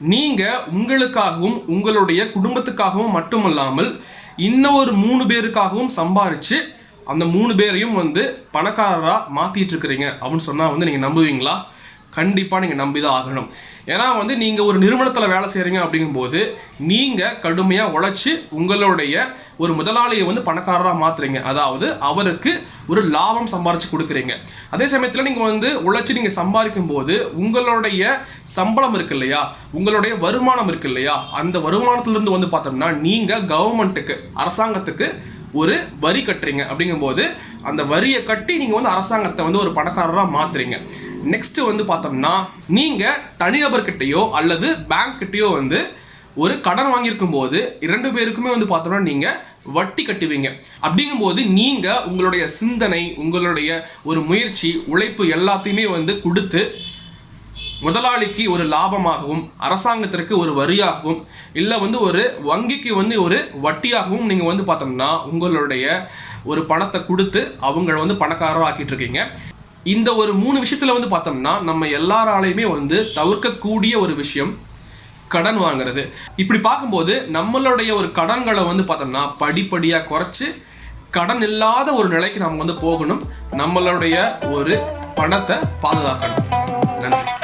நீங்கள் உங்களுக்காகவும் உங்களுடைய குடும்பத்துக்காகவும் மட்டுமல்லாமல் இன்னொரு மூணு பேருக்காகவும் சம்பாரிச்சு அந்த மூணு பேரையும் வந்து பணக்காரராக மாற்றிட்டு இருக்கிறீங்க அப்படின்னு சொன்னால் வந்து நீங்கள் நம்புவீங்களா? கண்டிப்பாக நீங்கள் நம்பி தான் ஆகணும். ஏன்னா வந்து நீங்கள் ஒரு நிறுவனத்தில் வேலை செய்கிறீங்க அப்படிங்கும்போது நீங்கள் கடுமையாக உழைச்சி உங்களுடைய ஒரு முதலாளியை வந்து பணக்காரராக மாற்றுறீங்க அதாவது அவருக்கு ஒரு லாபம் சம்பாரித்து கொடுக்குறீங்க. அதே சமயத்தில் நீங்கள் வந்து உழைச்சி நீங்கள் சம்பாதிக்கும் போது உங்களுடைய சம்பளம் இருக்கு இல்லையா? உங்களுடைய வருமானம் இருக்கு இல்லையா? அந்த வருமானத்திலிருந்து வந்து பார்த்தோம்னா நீங்கள் கவர்மெண்ட்டுக்கு அரசாங்கத்துக்கு ஒரு வரி கட்டுறீங்க. அப்படிங்கும்போது அந்த வரியை கட்டி நீங்கள் வந்து அரசாங்கத்தை வந்து ஒரு பணக்காரராக மாற்றுறீங்க நெக்ஸ்ட் வந்து பார்த்தோம்னா நீங்கள் தனிநபர்கிட்டயோ அல்லது பேங்க் கிட்டயோ வந்து ஒரு கடன் வாங்கியிருக்கும் போது இரண்டு பேருக்குமே வந்து பார்த்தோம்னா நீங்கள் வட்டி கட்டுவீங்க. அப்படிங்கும்போது நீங்கள் உங்களுடைய சிந்தனை உங்களுடைய ஒரு முயற்சி உழைப்பு எல்லாத்தையுமே வந்து கொடுத்து முதலாளிக்கு ஒரு லாபமாகவும் அரசாங்கத்திற்கு ஒரு வரியாகவும் இல்லை வந்து ஒரு வங்கிக்கு வந்து ஒரு வட்டியாகவும் நீங்கள் வந்து பார்த்தோம்னா உங்களுடைய ஒரு பணத்தை கொடுத்து அவங்கள வந்து பணக்காரராக ஆக்கிட்டு இருக்கீங்க. இந்த ஒரு மூணு விஷயத்தில் வந்து பார்த்தோம்னா நம்ம எல்லாராலையுமே வந்து தவிர்க்கக்கூடிய ஒரு விஷயம் கடன் வாங்குறது. இப்படி பார்க்கும்போது நம்மளுடைய ஒரு கடன்களை வந்து பார்த்தோம்னா படிப்படியாக குறைச்சி கடன் இல்லாத ஒரு நிலைக்கு நம்ம வந்து போகணும். நம்மளுடைய ஒரு பணத்தை பாதுகாக்கணும். நன்றி.